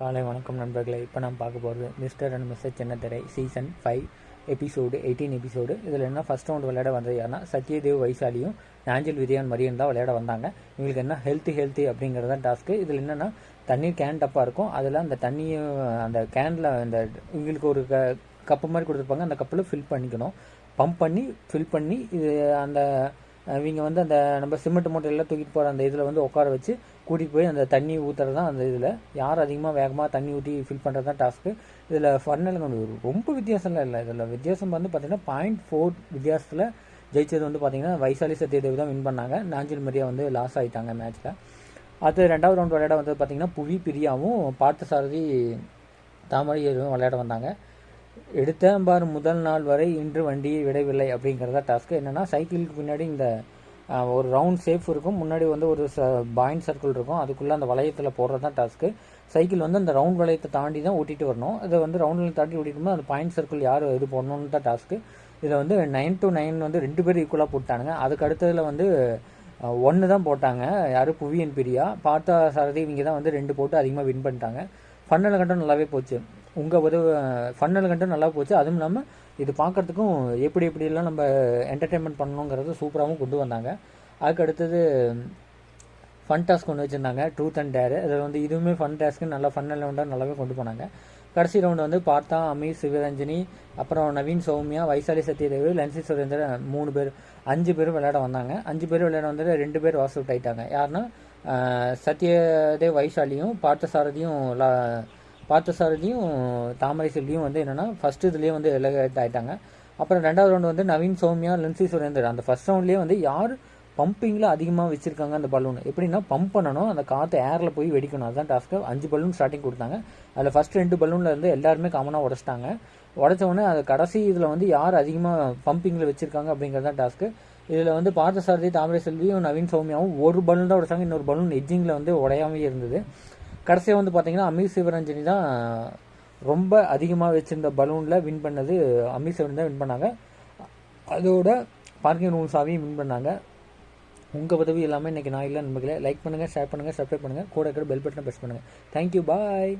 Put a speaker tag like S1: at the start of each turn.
S1: காலை வணக்கம் நண்பர்களே. இப்போ நான் பார்க்க போகிறது மிஸ்டர் அண்ட் மிஸ்டர் சின்னத்திரை season five episode eighteen episode இதில் என்ன ஃபஸ்ட் ரவுண்ட் விளையாட வந்தது யாருன்னா சத்யதேவ் வைசாலியும் நாஞ்சல் விஜயன் மரியன் தான் விளையாட வந்தாங்க. இவங்களுக்கு என்ன ஹெல்த்தி ஹெல்த்தி அப்படிங்கிறது தான் டாஸ்க்கு இதில் என்னென்னா தண்ணீர் கேன் டப்பாக இருக்கும். அதில் அந்த தண்ணியை அந்த கேனில் அந்த இவங்களுக்கு ஒரு க கப்பு மாதிரி கொடுத்துருப்பாங்க. அந்த கப்பில் ஃபில் பண்ணிக்கணும். பம்ப் பண்ணி ஃபில் பண்ணி இது அந்த இவங்க வந்து அந்த நம்ம சிமெண்ட் மூட்டையெல்லாம் தூக்கிட்டு போகிற அந்த இதில் வந்து உட்கார வச்சு கூட்டிகிட்டு போய் அந்த தண்ணி ஊற்றுறது தான் அந்த இதில். யார் அதிகமாக வேகமாக தண்ணி ஊற்றி ஃபில் பண்ணுறது தான் டாஸ்க்கு இதில் ஃபர்னல் ரொம்ப வித்தியாசம்லாம் இல்லை. இதில் வித்தியாசம் வந்து பார்த்திங்கன்னா பாயிண்ட் ஃபோர் வித்தியாசத்தில் ஜெயிச்சது வந்து பார்த்திங்கன்னா வைசாலி சத்யதேவி தான் வின் பண்ணாங்க. நாஞ்சில் மரியா வந்து லாஸ் ஆகிட்டாங்க மேட்ச்சில் அது ரெண்டாவது ரவுண்ட் விளையாட வந்து பார்த்திங்கன்னா புவி பிரியாவும் பார்த்த சாரதி தாமரையரும் விளையாட வந்தாங்க. எடுத்தம்பார் முதல் நாள் வரை இன்று வண்டியை விடவில்லை அப்படிங்கிறதா டாஸ்க்கு என்னென்னா சைக்கிளுக்கு பின்னாடி இந்த ஒரு ரவுண்ட் சேஃப் இருக்கும். முன்னாடி வந்து ஒரு ச பாயிண்ட் சர்க்கிள் இருக்கும். அதுக்குள்ளே அந்த வளையத்தில் போடுறது தான் டாஸ்க்கு சைக்கிள் வந்து அந்த ரவுண்ட் வளையத்தை தாண்டி தான் ஓட்டிகிட்டு வரணும். அதை வந்து ரவுண்ட் வளையம் தாண்டி ஓட்டிட்டு அந்த பாயிண்ட் சர்க்கிள் யார் இது போடணுன்னு தான் டாஸ்க்கு இதை வந்து நைன் டு நைன் வந்து ரெண்டு பேரும் ஈக்குவலாக போட்டானுங்க. அதுக்கு அடுத்ததில் வந்து ஒன்று தான் போட்டாங்க. யார்? புவியன் பிரியா. பார்த்தா சாரதி இவங்க தான் வந்து ரெண்டு போட்டு அதிகமாக வின் பண்ணிட்டாங்க. ஃபன்னல் கட்டம் நல்லாவே போச்சு. உங்கள் உதவு ஃபன்னல் கண்டு நல்லா போச்சு. அதுவும் இல்லாமல் இது பார்க்குறதுக்கும் எப்படி எப்படிலாம் நம்ம என்டர்டெயின்மெண்ட் பண்ணணுங்கிறது சூப்பராகவும் கொண்டு வந்தாங்க. அதுக்கு அடுத்தது ஃபன் டாஸ்க் ஒன்று வச்சுருந்தாங்க ட்ரூத் அண்ட் டேரு அதில் வந்து இதுவுமே ஃபன் டாஸ்க்கு நல்லா ஃபன் ரவுண்டாக நல்லாவே கொண்டு போனாங்க. கடைசி ரவுண்டு வந்து பார்த்தா அமீர் சிவரஞ்சினி அப்புறம் நவீன் சௌமியா வைசாலி சத்யதேவி லன்சி சுரேந்திரன் மூணு பேர் அஞ்சு பேரும் விளையாட வந்தாங்க. அஞ்சு பேர் விளையாட வந்து ரெண்டு பேர் வாஸ் அவுட் ஆகிட்டாங்க யாருன்னா சத்யதேவ் வைசாலியும் பார்த்தசாரதியும் பார்த்தசாரதியும் தாமரை செல்வியும் வந்து என்னென்னா ஃபஸ்ட்டு இதுலேயே வந்து எலகேட் ஆகிட்டாங்க அப்புறம் ரெண்டாவது ரவுண்டு வந்து நவீன் சௌமியா லென்சி சுரேந்தர். அந்த ஃபஸ்ட் ரவுண்ட்லேயே வந்து யார் பம்பிங்கில் அதிகமாக வச்சுருக்காங்க அந்த பலூன் எப்படின்னா பம்ப் பண்ணணும் அந்த காற்று ஏரில் போய் வெடிக்கணும். அதுதான் டாஸ்க்கு அஞ்சு பலூன் ஸ்டார்டிங் கொடுத்தாங்க. அதில் ஃபஸ்ட் ரெண்டு பலூனில் இருந்து எல்லாருமே காமனாக உடச்சிட்டாங்க. உடச்ச உடனே அது கடைசி இதில் வந்து யார் அதிகமாக பம்பிங்கில் வச்சுருக்காங்க அப்படிங்கிறது தான் டாஸ்க்கு இதில் வந்து பார்த்தசாரதி தாமரை செல்வியும் நவீன் சௌமியாவும் ஒரு பலூன் தான் உடைச்சாங்க. இன்னொரு பலூன் எஜ்ஜிங்கில் வந்து உடையாமே இருந்தது. கடைசியாக வந்து பார்த்தீங்கன்னா அமீர் சிவரஞ்சனி தான் ரொம்ப அதிகமாக வச்சுருந்த பலூனில் வின் பண்ணது. அமீர் சிவரஞ்சனி தான் வின் பண்ணாங்க. அதோட பார்க்கிங் ரூம் வின் பண்ணாங்க. உங்கள் உதவி எல்லாமே இன்றைக்கி நான் இல்லை நண்பர்களே லைக் பண்ணுங்கள் ஷேர் பண்ணுங்கள் சப்ஸ்கிரைப் பண்ணுங்கள் கூட இருக்கிற பெல் பட்டனை ப்ரெஸ் பண்ணுங்கள் தேங்க்யூ பாய்